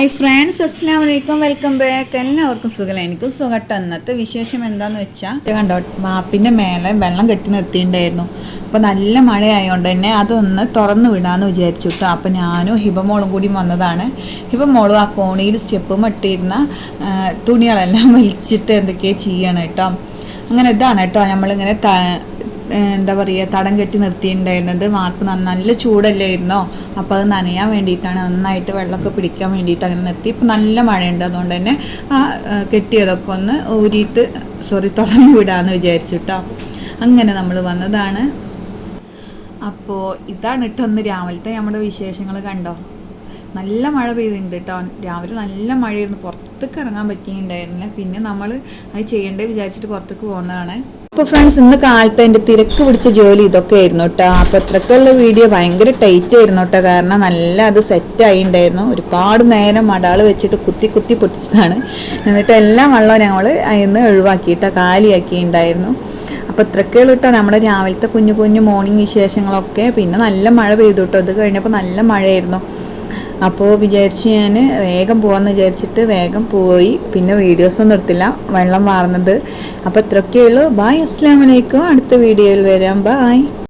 Hi friends അസ്സാം വലൈക്കും welcome back എല്ലാവർക്കും സുഖമില്ല എനിക്കും സുഖട്ടോ. അന്നത്തെ വിശേഷം എന്താന്ന് വെച്ചാൽ കണ്ടോ? മാപ്പിന്റെ മേലെ വെള്ളം കെട്ടി നിർത്തിയിട്ടുണ്ടായിരുന്നു. അപ്പോൾ നല്ല മഴയായതുകൊണ്ട് തന്നെ അതൊന്ന് തുറന്നു വിടാമെന്ന് വിചാരിച്ചു കേട്ടോ അപ്പോൾ ഞാനും ഹിബമോളും കൂടി വന്നതാണ്. ഹിബമോളും ആ കോണിയിൽ സ്റ്റെപ്പ് മട്ടിയിരുന്ന തുണികളെല്ലാം വലിച്ചിട്ട് എന്തൊക്കെയോ ചെയ്യണം കേട്ടോ അങ്ങനെ ഇതാണ് കേട്ടോ നമ്മളിങ്ങനെ എന്താ പറയുക തടം കെട്ടി നിർത്തിയിട്ടുണ്ടായിരുന്നത്. നന്ന- നല്ല ചൂടല്ലായിരുന്നോ? അപ്പോൾ അത് നനയാൻ വേണ്ടിയിട്ടാണ് നന്നായിട്ട് വെള്ളമൊക്കെ പിടിക്കാൻ വേണ്ടിയിട്ട് അങ്ങനെ നിർത്തി. ഇപ്പം നല്ല മഴയുണ്ട്. അതുകൊണ്ട് തന്നെ ആ കെട്ടിയതൊക്കെ ഒന്ന് ഊരിയിട്ട് സോറി തുറന്നു വിടാമെന്ന് വിചാരിച്ചിട്ടോ അങ്ങനെ നമ്മൾ വന്നതാണ്. അപ്പോൾ ഇതാണ് കേട്ടോ ഒന്ന് രാവിലത്തെ നമ്മുടെ വിശേഷങ്ങൾ കണ്ടോ? നല്ല മഴ പെയ്തിട്ടുണ്ട് കേട്ടോ രാവിലെ നല്ല മഴയായിരുന്നു. പുറത്തേക്ക് ഇറങ്ങാൻ പറ്റിയിട്ടുണ്ടായിരുന്നില്ല. പിന്നെ നമ്മൾ അത് ചെയ്യേണ്ടത് വിചാരിച്ചിട്ട് പുറത്തേക്ക് പോകുന്നതാണ് അപ്പോൾ ഫ്രണ്ട്സ് ഇന്ന് കാലത്ത് എന്റെ തിരക്ക് പിടിച്ച ജോലി ഇതൊക്കെ ആയിരുന്നു കേട്ടോ അപ്പോൾ ഇത്രക്കുള്ള വീഡിയോ ഭയങ്കര ടൈറ്റ് ആയിരുന്നു കേട്ടോ കാരണം നല്ല അത് സെറ്റ് ആയിണ്ടായിരുന്നു ഒരുപാട് നേരം മടാൾ വെച്ചിട്ട് കുത്തി കുത്തി പൊട്ടിച്ചതാണ്. എന്നിട്ട് എല്ലാ വെള്ളവും ഞങ്ങൾ അതിന്ന് ഒഴിവാക്കിയിട്ടോ ഉണ്ടായിരുന്നു. അപ്പോൾ ഇത്രയൊക്കെ ഉള്ളൂ കേട്ടോ നമ്മുടെ രാവിലത്തെ കുഞ്ഞു കുഞ്ഞു മോർണിംഗ് വിശേഷങ്ങളൊക്കെ. പിന്നെ നല്ല മഴ പെയ്തു കേട്ടോ അത് കഴിഞ്ഞപ്പോൾ നല്ല മഴയായിരുന്നു. അപ്പോൾ വിചാരിച്ച് ഞാൻ വേഗം പോകാമെന്ന് വിചാരിച്ചിട്ട് വേഗം പോയി. പിന്നെ വീഡിയോസൊന്നും എടുത്തില്ല. വെള്ളം വാർന്നത്. അപ്പോൾ ഇത്രയൊക്കെ ഉള്ളൂ. ബായ് അസ്സാം അടുത്ത വീഡിയോയിൽ വരാം. ബായ്